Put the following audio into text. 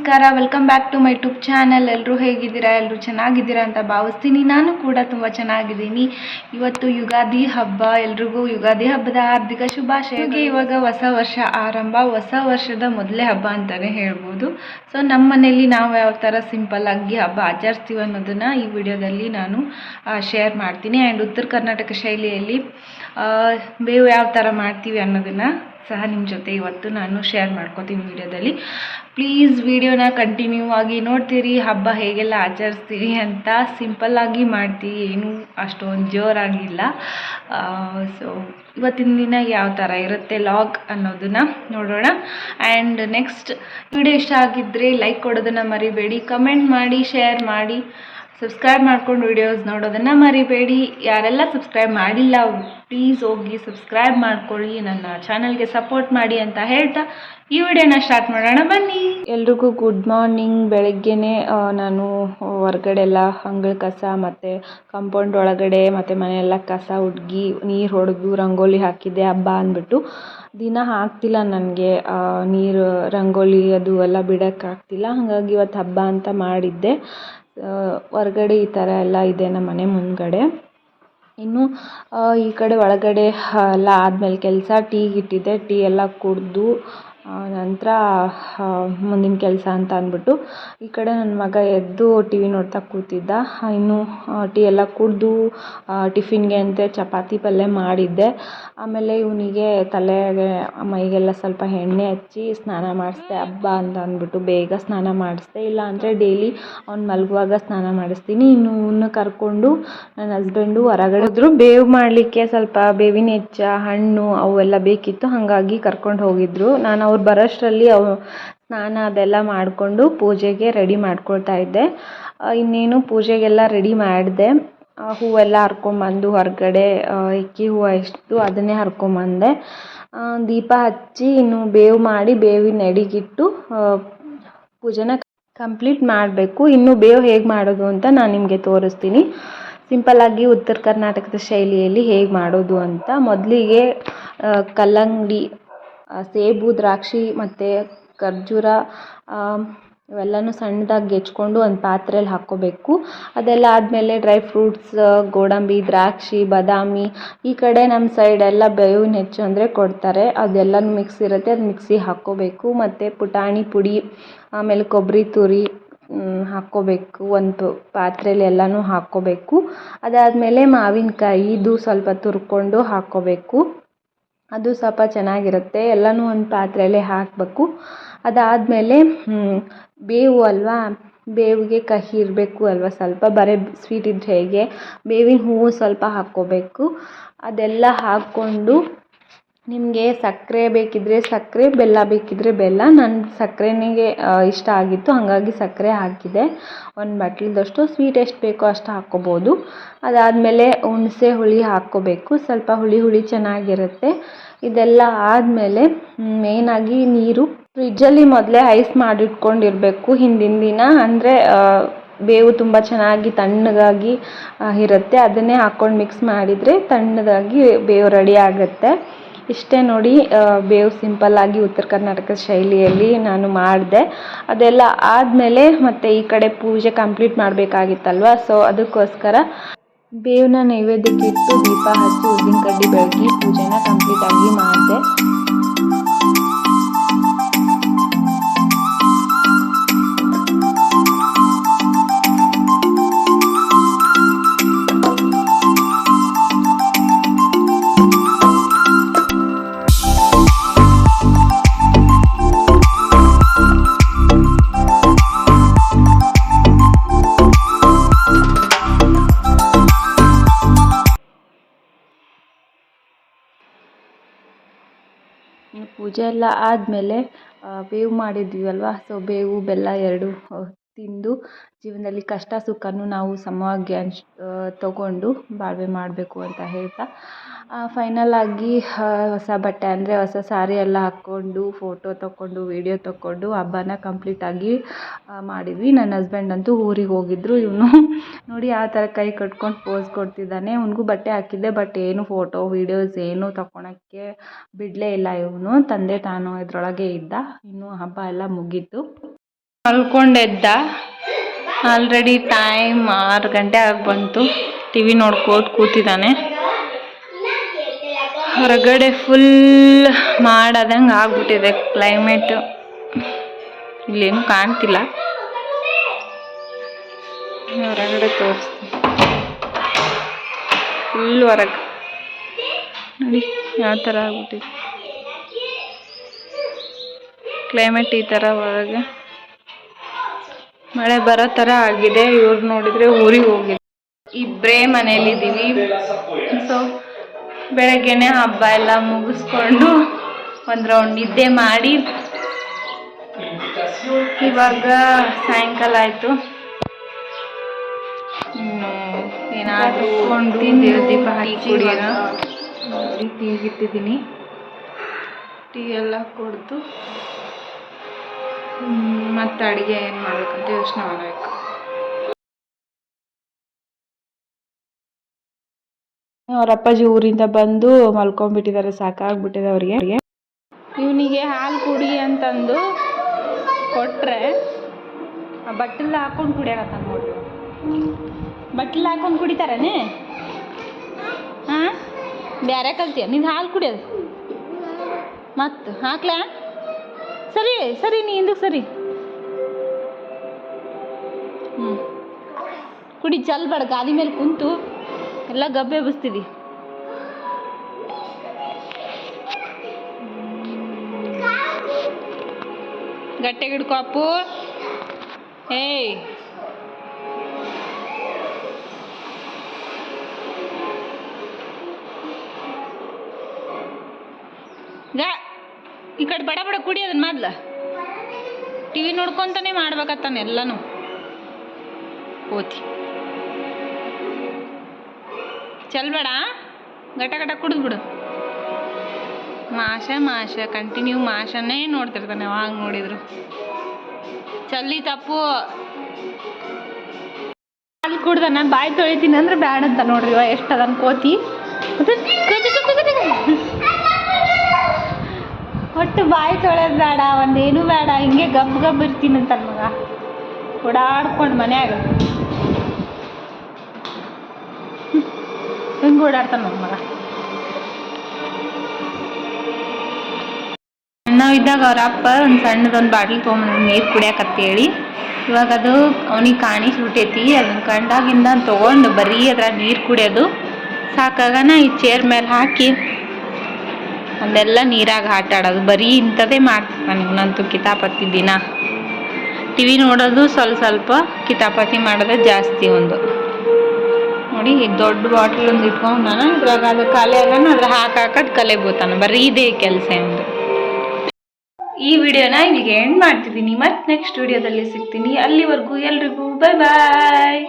ನಮಸ್ಕಾರ welcome back to my tube channel ಎಲ್ಲರೂ ಹೇಗಿದ್ದೀರಾ? ಎಲ್ಲರೂ ಚೆನ್ನಾಗಿದ್ದೀರಾ ಅಂತ ಭಾವಿಸ್ತೀನಿ. ನಾನು ಕೂಡ ತುಂಬ ಚೆನ್ನಾಗಿದ್ದೀನಿ. ಇವತ್ತು ಯುಗಾದಿ ಹಬ್ಬ. ಎಲ್ರಿಗೂ ಯುಗಾದಿ ಹಬ್ಬದ ಹಾರ್ದಿಕ ಶುಭಾಶಯಗೆ ಇವಾಗ ಹೊಸ ವರ್ಷ ಆರಂಭ. ಹೊಸ ವರ್ಷದ ಮೊದಲೇ ಹಬ್ಬ ಅಂತಲೇ ಹೇಳ್ಬೋದು. ಸೊ ನಮ್ಮ ಮನೆಯಲ್ಲಿ ನಾವು ಯಾವ ಥರ ಸಿಂಪಲ್ ಆಗಿ ಹಬ್ಬ ಆಚರಿಸ್ತೀವಿ ಅನ್ನೋದನ್ನು ಈ ವಿಡಿಯೋದಲ್ಲಿ ನಾನು ಶೇರ್ ಮಾಡ್ತೀನಿ. ಆ್ಯಂಡ್ ಉತ್ತರ ಕರ್ನಾಟಕ ಶೈಲಿಯಲ್ಲಿ ಬೇವು ಯಾವ ಥರ ಮಾಡ್ತೀವಿ ಅನ್ನೋದನ್ನು ಸಹ ನಿಮ್ಮ ಜೊತೆ ಇವತ್ತು ನಾನು ಶೇರ್ ಮಾಡ್ಕೋತೀನಿ ವಿಡಿಯೋದಲ್ಲಿ. ಪ್ಲೀಸ್ ವಿಡಿಯೋನ ಕಂಟಿನ್ಯೂ ಆಗಿ ನೋಡ್ತೀರಿ, ಹಬ್ಬ ಹೇಗೆಲ್ಲ ಆಚರಿಸ್ತೀರಿ ಅಂತ ಸಿಂಪಲ್ಲಾಗಿ ಮಾಡ್ತೀವಿ ಏನು ಅಷ್ಟೊಂದು ಜೋರಾಗಿಲ್ಲ. ಸೊ ಇವತ್ತಿನ ದಿನ ಯಾವ ಥರ ಇರುತ್ತೆ ಲಾಗ್ ಅನ್ನೋದನ್ನ ನೋಡೋಣ. ಆ್ಯಂಡ್ ನೆಕ್ಸ್ಟ್ ವಿಡಿಯೋ ಇಷ್ಟ ಆಗಿದ್ದರೆ ಲೈಕ್ ಕೊಡೋದನ್ನು ಮರಿಬೇಡಿ ಕಮೆಂಟ್ ಮಾಡಿ ಶೇರ್ ಮಾಡಿ. ಸಬ್ಸ್ಕ್ರೈಬ್ ಮಾಡ್ಕೊಂಡು ವಿಡಿಯೋಸ್ ನೋಡೋದನ್ನು ಮರಿಬೇಡಿ. ಯಾರೆಲ್ಲ ಸಬ್ಸ್ಕ್ರೈಬ್ ಮಾಡಿಲ್ಲ ಪ್ಲೀಸ್ ಹೋಗಿ ಸಬ್ಸ್ಕ್ರೈಬ್ ಮಾಡ್ಕೊಳ್ಳಿ. ನನ್ನ ಚಾನಲ್ಗೆ ಸಪೋರ್ಟ್ ಮಾಡಿ ಅಂತ ಹೇಳ್ತಾ ಈ ವಿಡಿಯೋನ ಸ್ಟಾರ್ಟ್ ಮಾಡೋಣ. ಬನ್ನಿ. ಎಲ್ರಿಗೂ ಗುಡ್ ಮಾರ್ನಿಂಗ್ ಬೆಳಗ್ಗೆನೆ ನಾನು ಹೊರಗಡೆ ಎಲ್ಲ ಅಂಗಳ ಕಸ ಮತ್ತು ಕಾಂಪೌಂಡ್ ಒಳಗಡೆ ಮತ್ತು ಮನೆಯೆಲ್ಲ ಕಸ ಹುಡುಗಿ ನೀರು ಹೊಡೆದು ರಂಗೋಲಿ ಹಾಕಿದ್ದೆ, ಹಬ್ಬ ಅಂದ್ಬಿಟ್ಟು. ದಿನ ಹಾಕ್ತಿಲ್ಲ ನನಗೆ. ನೀರು, ರಂಗೋಲಿ ಅದು ಎಲ್ಲ ಬಿಡೋಕ್ಕಾಗ್ತಿಲ್ಲ ಹಾಗಾಗಿ ಇವತ್ತು ಹಬ್ಬ ಅಂತ ಮಾಡಿದ್ದೆ. ಹೊರ್ಗಡೆ ಈ ಥರ ಎಲ್ಲ ಇದೆ ನಮ್ಮ ಮನೆ ಮುಂದ್ಗಡೆ. ಇನ್ನು ಈ ಕಡೆ ಒಳಗಡೆ ಎಲ್ಲ ಆದಮೇಲೆ ಕೆಲಸ ಟೀಗೆ ಇಟ್ಟಿದ್ದೆ ಟೀ ಎಲ್ಲ ಕುಡಿದು ನಂತರ ಮುಂದಿನ ಕೆಲಸ ಅಂತ ಅಂದ್ಬಿಟ್ಟು ಈ ಕಡೆ ನನ್ನ ಮಗ ಎದ್ದು ಟಿ ವಿ ನೋಡ್ತಾ ಕೂತಿದ್ದ. ಇನ್ನು ಟೀ ಎಲ್ಲ ಕುಡಿದು ಟಿಫಿನ್ಗೆ ಅಂತ ಚಪಾತಿ ಪಲ್ಯ ಮಾಡಿದ್ದೆ. ಆಮೇಲೆ ಇವನಿಗೆ ತಲೆಗೆ, ಮೈಗೆಲ್ಲ ಸ್ವಲ್ಪ ಎಣ್ಣೆ ಹಚ್ಚಿ ಸ್ನಾನ ಮಾಡಿಸ್ದೆ. ಹಬ್ಬ ಅಂತ ಅಂದ್ಬಿಟ್ಟು ಬೇಗ ಸ್ನಾನ ಮಾಡಿಸ್ದೆ. ಇಲ್ಲ ಅಂದರೆ ಡೈಲಿ ಅವ್ನು ಮಲಗುವಾಗ ಸ್ನಾನ ಮಾಡಿಸ್ತೀನಿ. ಇನ್ನು ಇವನ್ನ ಕರ್ಕೊಂಡು ನನ್ನ ಹಸ್ಬೆಂಡು ಹೊರಗಡೆ ಹೋದ್ರು. ಬೇವು ಮಾಡಲಿಕ್ಕೆ ಸ್ವಲ್ಪ ಬೇವಿನ ಹೆಚ್ಚ, ಹಣ್ಣು ಅವೆಲ್ಲ ಬೇಕಿತ್ತು. ಹಾಗಾಗಿ ಕರ್ಕೊಂಡು ಹೋಗಿದ್ರು. ನಾನು ಅವ್ರು ಬರೋಷ್ಟರಲ್ಲಿ ಅವು ಸ್ನಾನ ಅದೆಲ್ಲ ಮಾಡಿಕೊಂಡು ಪೂಜೆಗೆ ರೆಡಿ ಮಾಡ್ಕೊಳ್ತಾ ಇದ್ದೆ. ಇನ್ನೇನು ಪೂಜೆಗೆಲ್ಲ ರೆಡಿ ಮಾಡಿದೆ. ಹೂವೆಲ್ಲ ಹರ್ಕೊಂಬಂದು ಹೊರಗಡೆ ಇಕ್ಕಿ ಹೂವು ಎಷ್ಟು ಅದನ್ನೇ ಹರ್ಕೊಂಬಂದೆ. ದೀಪ ಹಚ್ಚಿ ಇನ್ನು ಬೇವು ಮಾಡಿ ಬೇವಿನ ಎಡಿಗಿಟ್ಟು ಪೂಜೆನ ಕಂಪ್ಲೀಟ್ ಮಾಡಬೇಕು. ಇನ್ನು ಬೇವು ಹೇಗೆ ಮಾಡೋದು ಅಂತ ನಾನು ನಿಮಗೆ ತೋರಿಸ್ತೀನಿ. ಸಿಂಪಲ್ಲಾಗಿ ಉತ್ತರ ಕರ್ನಾಟಕದ ಶೈಲಿಯಲ್ಲಿ ಹೇಗೆ ಮಾಡೋದು ಅಂತ. ಮೊದಲಿಗೆ ಕಲ್ಲಂಗಡಿ ಸೇಬು, ದ್ರಾಕ್ಷಿ ಮತ್ತು ಖರ್ಜೂರ ಇವೆಲ್ಲನೂ ಸಣ್ಣದಾಗಿ ಹೆಚ್ಕೊಂಡು ಒಂದು ಪಾತ್ರೆಯಲ್ಲಿ ಹಾಕ್ಕೋಬೇಕು. ಅದೆಲ್ಲ ಆದಮೇಲೆ ಡ್ರೈ ಫ್ರೂಟ್ಸ್, ಗೋಡಂಬಿ, ದ್ರಾಕ್ಷಿ, ಬಾದಾಮಿ ಈ ಕಡೆ ನಮ್ಮ ಸೈಡೆಲ್ಲ ಬೇವಿನ ಹೆಚ್ಚು ಅಂದರೆ ಕೊಡ್ತಾರೆ. ಅದೆಲ್ಲನೂ ಮಿಕ್ಸ್ ಇರುತ್ತೆ ಅದು ಮಿಕ್ಸಿಗೆ ಹಾಕ್ಕೋಬೇಕು. ಮತ್ತು ಪುಟಾಣಿ ಪುಡಿ, ಆಮೇಲೆ ಕೊಬ್ಬರಿ ತುರಿ ಹಾಕ್ಕೋಬೇಕು. ಒಂದು ಪಾತ್ರೆಯಲ್ಲಿ ಎಲ್ಲನೂ ಹಾಕ್ಕೋಬೇಕು. ಅದಾದಮೇಲೆ ಮಾವಿನಕಾಯಿ ಇದು ಸ್ವಲ್ಪ ತುರ್ಕೊಂಡು ಹಾಕ್ಕೋಬೇಕು. ಅದು ಸ್ವಲ್ಪ ಚೆನ್ನಾಗಿರುತ್ತೆ. ಎಲ್ಲನೂ ಒಂದು ಪಾತ್ರೆಯಲ್ಲಿ ಹಾಕಬೇಕು. ಅದಾದಮೇಲೆ ಬೇವು ಅಲ್ವಾ? ಬೇವಿಗೆ ಕಹಿ ಇರಬೇಕು ಅಲ್ವಾ? ಸ್ವಲ್ಪ ಬರೀ ಸ್ವೀಟ್ ಇದ್ದರೆ ಹೇಗೆ? ಬೇವಿನ ಹೂವು ಸ್ವಲ್ಪ ಹಾಕ್ಕೋಬೇಕು. ಅದೆಲ್ಲ ಹಾಕ್ಕೊಂಡು ನಿಮಗೆ ಸಕ್ಕರೆ ಬೇಕಿದ್ದರೆ ಸಕ್ಕರೆ, ಬೆಲ್ಲ ಬೇಕಿದ್ದರೆ ಬೆಲ್ಲ. ನಾನು ಸಕ್ಕರೆನಿಗೆ ಇಷ್ಟ ಆಗಿತ್ತು, ಹಾಗಾಗಿ ಸಕ್ಕರೆ ಹಾಕಿದೆ. ಒಂದು ಬಟ್ಲದಷ್ಟು ಸ್ವೀಟ್ ಎಷ್ಟು ಬೇಕೋ ಅಷ್ಟು ಹಾಕ್ಕೋಬೋದು ಅದಾದಮೇಲೆ ಹುಣಸೆ ಹುಳಿ ಹಾಕ್ಕೋಬೇಕು. ಸ್ವಲ್ಪ ಹುಳಿ ಹುಳಿ ಚೆನ್ನಾಗಿರುತ್ತೆ. ಇದೆಲ್ಲ ಆದಮೇಲೆ ಮೇಯ್ನಾಗಿ ನೀರು. ಫ್ರಿಜ್ಜಲ್ಲಿ ಮೊದಲೇ ಐಸ್ ಮಾಡಿಟ್ಕೊಂಡಿರಬೇಕು ಹಿಂದಿನ ದಿನ. ಅಂದರೆ ಬೇವು ತುಂಬ ಚೆನ್ನಾಗಿ ತಣ್ಣಗಾಗಿ ಇರುತ್ತೆ. ಅದನ್ನೇ ಹಾಕ್ಕೊಂಡು ಮಿಕ್ಸ್ ಮಾಡಿದರೆ ತಣ್ಣಗಾಗಿ ಬೇವು ರೆಡಿ ಆಗುತ್ತೆ. ಇಷ್ಟೇ ನೋಡಿ ಬೇವು ಸಿಂಪಲ್ಲಾಗಿ ಉತ್ತರ ಕರ್ನಾಟಕ ಶೈಲಿಯಲ್ಲಿ ನಾನು ಮಾಡಿದೆ. ಅದೆಲ್ಲ ಆದಮೇಲೆ ಮತ್ತು ಈ ಕಡೆ ಪೂಜೆ ಕಂಪ್ಲೀಟ್ ಮಾಡಬೇಕಾಗಿತ್ತಲ್ವ? ಸೊ ಅದಕ್ಕೋಸ್ಕರ ಬೇವನ್ನ ನೈವೇದ್ಯಕ್ಕೆ ಇಟ್ಟು ದೀಪ ಹಚ್ಚಿ ಉದ್ದಿನ ಕಡ್ಡಿ ಬೆಳಗಿ ಪೂಜೆನ ಕಂಪ್ಲೀಟಾಗಿ ಮಾಡಿದೆ. ಪೂಜೆ ಎಲ್ಲ ಆದಮೇಲೆ ಬೇವು ಮಾಡಿದ್ವಿ ಅಲ್ವಾ? ಸೊ ಬೇವು ಬೆಲ್ಲ ಎರಡು ತಿಂದು ಜೀವನದಲ್ಲಿ ಕಷ್ಟ ಸುಖನೂ ನಾವು ಸಮವಾಗಿ ಹಂಚ್ ತಗೊಂಡು ಬಾಳ್ವೆ ಮಾಡಬೇಕು ಅಂತ ಹೇಳ್ತಾ ಫೈನಲ್ ಆಗಿ ಹೊಸ ಬಟ್ಟೆ ಅಂದರೆ ಹೊಸ ಸಾರಿ ಎಲ್ಲ ಹಾಕ್ಕೊಂಡು ಫೋಟೋ ತಗೊಂಡು ವೀಡಿಯೋ ತಗೊಂಡು ಹಬ್ಬನ ಕಂಪ್ಲೀಟಾಗಿ ಮಾಡಿದ್ವಿ. ನನ್ನ ಹಸ್ಬೆಂಡ್ ಅಂತೂ ಊರಿಗೆ ಹೋಗಿದ್ರು. ಇವನು ನೋಡಿ ಆ ಥರ ಕೈ ಕಟ್ಕೊಂಡು ಪೋಸ್ ಕೊಡ್ತಿದ್ದಾನೆ. ಅವ್ನಿಗೂ ಬಟ್ಟೆ ಹಾಕಿದ್ದೆ ಬಟ್ ಏನು ಫೋಟೋ ವೀಡಿಯೋಸ್ ಏನು ತಗೊಳಕ್ಕೆ ಬಿಡಲೇ ಇಲ್ಲ ಇವನು. ತಂದೆ ತಾನು ಇದರೊಳಗೆ ಇದ್ದ. ಇನ್ನು ಹಬ್ಬ ಎಲ್ಲ ಮುಗೀತು. ಮಲ್ಕೊಂಡೆದ್ದ. ಆಲ್ರೆಡಿ ಟೈಮ್ ಆರು ಗಂಟೆ ಆಗಿ ಬಂತು. ಟಿ ವಿ ನೋಡ್ಕೋತ ಕೂತಿದ್ದಾನೆ ಹೊರಗಡೆ ಫುಲ್ ಮಾಡದಂಗೆ ಆಗ್ಬಿಟ್ಟಿದೆ ಕ್ಲೈಮೇಟ್ ಇಲ್ಲೇನು ಕಾಣ್ತಿಲ್ಲ. ಹೊರಗಡೆ ತೋರಿಸ್ತೀನಿ. ಫುಲ್ ಹೊರಗೆ. ನೋಡಿ, ಯಾವ ಥರ ಆಗ್ಬಿಟ್ಟಿದೆ. ಕ್ಲೈಮೇಟ್ ಈ ಥರ ಹೊರಗೆ. ಮಳೆ ಬರೋ ಥರ ಆಗಿದೆ ಇವ್ರು ನೋಡಿದರೆ ಊರಿಗೆ ಹೋಗಿದೆ ಇಬ್ಬರೇ ಮನೇಲಿದ್ದೀವಿ. ಸೊ ಬೆಳಗ್ಗೆನೆ ಹಬ್ಬ ಎಲ್ಲ ಮುಗಿಸ್ಕೊಂಡು ಒಂದು ರೌಂಡ್ ನಿದ್ದೆ ಮಾಡಿ. ಇವಾಗ ಸಾಯಂಕಾಲ ಆಯಿತು. ಏನಾದರೂ ಕೊಂಡು ದೀಪ ಹಾಕಿ ಕುಡಿಯೋಣ. ಟೀ ಎಲ್ಲ ಕುಡ್ದು. ಮತ್ತು ಅಡುಗೆ ಏನು ಮಾಡ್ಬೇಕಂತ ಯೋಚನೆ ಮಾಡಬೇಕು. ಅವ್ರ ಅಪ್ಪಾಜಿ ಊರಿಂದ ಬಂದು ಮಲ್ಕೊಂಡ್ಬಿಟ್ಟಿದ್ದಾರೆ ಸಾಕಾಗ್ಬಿಟ್ಟಿದೆ ಅವ್ರಿಗೆ. ಇವನಿಗೆ ಹಾಲು ಕುಡಿ ಅಂತಂದು ಕೊಟ್ಟರೆ ಬಟ್ಟಲ್ ಹಾಕೊಂಡು ಕುಡಿಯಕತ್ತ ನೋಡ್ರಿ ಬಟ್ಟಲ್ ಹಾಕೊಂಡು ಕುಡಿತಾರನೇ? ಹಾ? ಬ್ಯಾರೆ ಕಲ್ತೀಯ? ನೀನು ಹಾಲು ಕುಡಿಯೋದು? ಮತ್ತು ಹಾಕ್ಲಾ? ಸರಿ ಸರಿ ನೀ ಹಿಂದಕ್ಕೆ ಸರಿ. ಹ್ಞೂ ಕುಡಿ ಚಲ್ಬೇಡ ಗಾದಿ ಮೇಲೆ ಕುಂತು ಎಲ್ಲ ಗಬ್ಬೆ ಬಸ್ತಿದಿ. ಗಟ್ಟೆ ಹಿಡ್ಕೊ ಅಪ್ಪು. ಏಯ್. ಈ ಕಡೆ ಬಡ ಬಡ ಕುಡಿ ಅದನ್ನ ಟಿವಿ ಟಿ ವಿ ನೋಡ್ಕೊಂತಾನೆ ಮಾಡ್ಬೇಕತ್ತಾನೆ ಎಲ್ಲನೂ. ಓತಿ ಚಲ್ಬೇಡ ಗಟ ಗಟ ಕುಡಿದ್ಬಿಡು ಮಾಷ ಮಾಷ ಕಂಟಿನ್ಯೂ ಮಾಷನೇ ನೋಡ್ತಿರ್ತಾನೆ ಅವಾಗ ನೋಡಿದ್ರು. ಚಲ್ಲಿ ತಪ್ಪು. ಅಲ್ಲಿ ಕುಡ್ದ, ನಾನು ಬಾಯಿ ತೊಳಿತೀನಿ ಅಂದ್ರೆ ಬ್ಯಾಡ ಅಂತ ನೋಡ್ರಿ ಎಷ್ಟು ಅದನ್ ಕೋತಿ. ಒಟ್ಟು ಬಾಯಿ ತೊಳೆಯೋದು ಬೇಡ ಒಂದೇನು ಬೇಡ ಹಿಂಗೆ ಗಬ್ ಗಬ್ ಇರ್ತೀನಿ ಅಂತ ಮಗ ಓಡಾಡ್ಕೊಂಡು ಮನ್ಯಾಗ. ಹಿಂಗೆ ಓಡಾಡ್ತಾನೆ ಮಗ. ನಾವಿದ್ದಾಗ ಅವ್ರ ಅಪ್ಪ ಒಂದು ಸಣ್ಣದೊಂದು ಬಾಟ್ಲಿ ತೊಗೊಂಬಂದು ನೀರು ಕುಡಿಯಾಕತ್ತೇಳಿ. ಇವಾಗ ಅದು ಅವನಿಗೆ ಕಾಣಿಸ್ಬಿಟ್ಟೈತಿ ಅದನ್ನ ಕಂಡಾಗಿಂದ ತೊಗೊಂಡು ಬರೀ ಅದ್ರಾಗ ನೀರು ಕುಡಿಯೋದು. ಸಾಕಾಗನ ಈ ಚೇರ್ ಮೇಲೆ ಹಾಕಿ ಅದೆಲ್ಲ ನೀರಾಗ ಆಟ ಆಡೋದು. ಬರೀ ಇಂಥದ್ದೇ ನನಗೆ ನಂತು ಕಿತಾಪತಿ ದಿನ. ಟಿ ವಿ ನೋಡೋದು ಸ್ವಲ್ಪ ಸ್ವಲ್ಪ ಕಿತಾಪತಿ ಮಾಡೋದೇ ಜಾಸ್ತಿ ಒಂದು. ನೋಡಿ ದೊಡ್ಡ ಬಾಟಲ್ ಒಂದು ಇಟ್ಕೊಂಡಾನ ಇದ್ರಾಗ ಅದು ಕಲೆ ಆಗೋಣ ಅದ್ರ ಹಾಕಾಕದ್ ಕಲೆ ಬೋತಾನ ಬರೀ ಇದೇ ಕೆಲಸ ಎಂದು ಈ ವಿಡಿಯೋನ ಇಲ್ಲಿಗೆ ಎಂಡ್ ಮಾಡ್ತಿದ್ದೀನಿ ಮತ್ತೆ ನೆಕ್ಸ್ಟ್ ವಿಡಿಯೋದಲ್ಲಿ ಸಿಗ್ತೀನಿ. ಅಲ್ಲಿವರೆಗೂ ಎಲ್ರಿಗೂ ಬಾಯ್ ಬಾಯ್